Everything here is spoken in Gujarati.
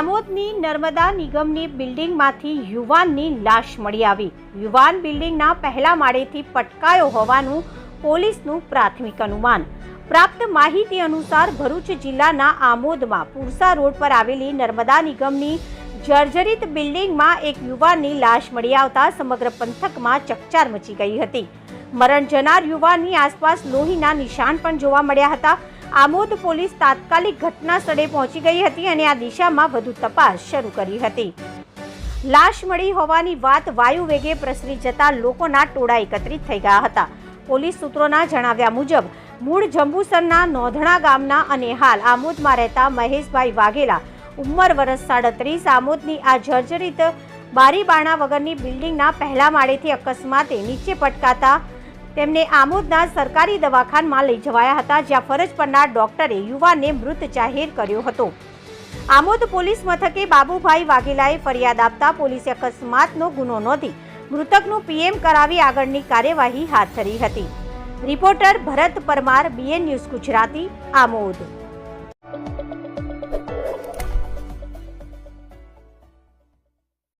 આમોદની નર્મદા નિગમની બિલ્ડિંગમાંથી યુવાનની લાશ મળી આવી. યુવાન બિલ્ડિંગના પહેલા માળેથી પટકાયો હોવાનું પોલીસનું પ્રાથમિક અનુમાન. પ્રાપ્ત માહિતી અનુસાર ભરૂચ જિલ્લાના આમોદમાં પુરસા રોડ પર આવેલી નર્મદા નિગમની જર્જરિત બિલ્ડિંગમાં એક યુવાનની લાશ મળી આવતા સમગ્ર પંથકમાં ચકચાર મચી ગઈ હતી. મરણ જનાર યુવાનની આસપાસ લોહીના નિશાન પણ જોવા મળ્યા હતા. આમોદ પોલીસ તાત્કાલિક ઘટના સ્થળે પહોંચી ગઈ હતી અને આ દિશામાં વધુ તપાસ શરૂ કરી હતી. લાશ મળી હોવાની વાત વાયુ વેગે પ્રસરી જતા લોકોના ટોળા એકત્રિત થઈ ગયા હતા. પોલીસ સૂત્રોના જણાવ્યા મુજબ, મૂળ જંબુસરના નોંધણા ગામના અને હાલ આમોદમાં રહેતા મહેશભાઈ વાઘેલા, ઉંમર વર્ષ સાડત્રીસ, આમોદની આ જર્જરિત બારી બારણા વગરની બિલ્ડિંગના પહેલા માળેથી અકસ્માતે નીચે પટકાતા તેમને આમોદના સરકારી દવાખાનામાં લઈ જવાયા હતા, જ્યાં ફરજ પરના ડોક્ટરે યુવાનને મૃત જાહેર કર્યો હતો. આમોદ પોલીસ મથકે બાબુભાઈ વાઘેલાએ ફરિયાદ આપતા પોલીસે અકસ્માતનો ગુનો નોંધી મૃતકનું પીએમ કરાવી આગળની કાર્યવાહી હાથ ધરી હતી. Reporter Bharat Parmar, BN news Gujarati, Amod.